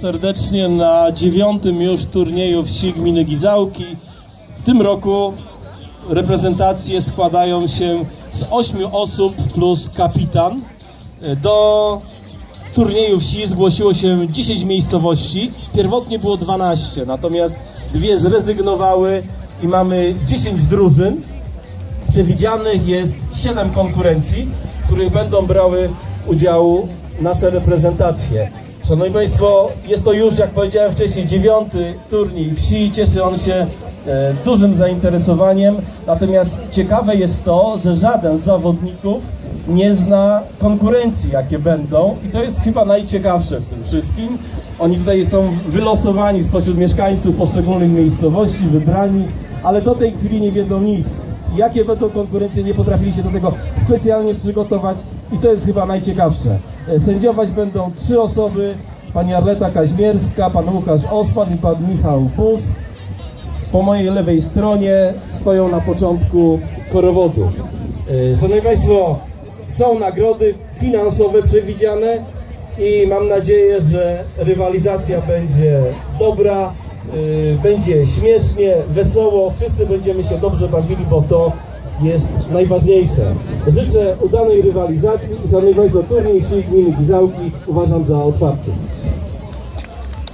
serdecznie na dziewiątym już turnieju wsi gminy Gizałki. W tym roku reprezentacje składają się z ośmiu osób plus kapitan. Do turnieju wsi zgłosiło się 10 miejscowości. Pierwotnie było 12, natomiast dwie zrezygnowały i mamy 10 drużyn. Przewidzianych jest 7 konkurencji, w których będą brały udział nasze reprezentacje. Szanowni Państwo, jest to już, jak powiedziałem wcześniej, dziewiąty turniej wsi. Cieszy on się e, dużym zainteresowaniem. Natomiast ciekawe jest to, że żaden z zawodników nie zna konkurencji, jakie będą. I to jest chyba najciekawsze w tym wszystkim. Oni tutaj są wylosowani spośród mieszkańców poszczególnych miejscowości, wybrani, ale do tej chwili nie wiedzą nic jakie będą konkurencje, nie potrafili się do tego specjalnie przygotować i to jest chyba najciekawsze. E, Sędziować będą trzy osoby, pani Arleta Kaźmierska, pan Łukasz Ospan i pan Michał Bus. Po mojej lewej stronie stoją na początku korowodu. E, Szanowni Państwo, są nagrody finansowe przewidziane i mam nadzieję, że rywalizacja będzie dobra, będzie śmiesznie, wesoło, wszyscy będziemy się dobrze bawili, bo to jest najważniejsze. Życzę udanej rywalizacji i Szanowni Państwo, turniej wsi Gizałki uważam za otwarty.